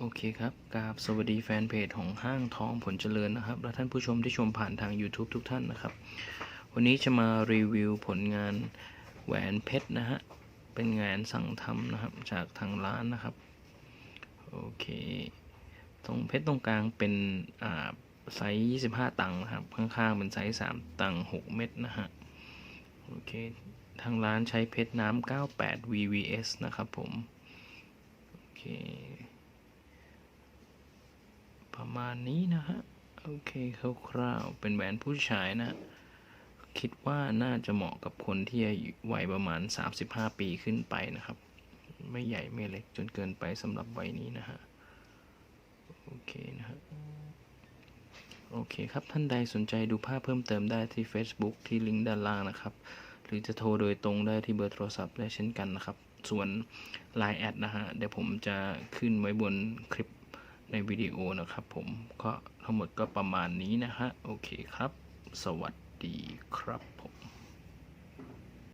โอเคครับกราบสวัสดีแฟนเพจของห้างทองผลเจริญนะครับ และท่านผู้ชมที่ชมผ่านทาง YouTube ทุกท่านนะครับ วันนี้จะมารีวิวผลงานแหวนเพชรนะฮะ เป็นงานสั่งทำนะครับจากทางร้านนะครับ โอเค ตรงเพชรตรงกลางเป็นอ่าไซส์ 25 ตังค์นะครับ ข้างๆเป็นไซส์ 3 ตังค์ 6 เม็ดนะฮะ โอเค ทางร้านใช้เพชรน้ำ98 VVS นะครับผม โอเค มาณนี้นะฮะ โอเคคร่าวๆเป็นแหวนผู้ชายนะ คิดว่าน่าจะเหมาะกับคนที่วัยประมาณ 35 ปีขึ้นไปนะครับ ไม่ใหญ่ไม่เล็กจนเกินไปสำหรับวัยนี้นะฮะ โอเคนะฮะ โอเคครับ ท่านใดสนใจดูภาพเพิ่มเติมได้ที่ Facebook ที่ลิงก์ด้านล่างนะครับ หรือจะโทรโดยตรงได้ที่เบอร์โทรศัพท์ได้เช่นกันนะครับ ส่วน Line แอดนะฮะ เดี๋ยวผมจะขึ้นไว้บนคลิป ในวิดีโอนะครับผมก็ทั้งหมดก็ประมาณนี้นะฮะ โอเคครับ สวัสดีครับผม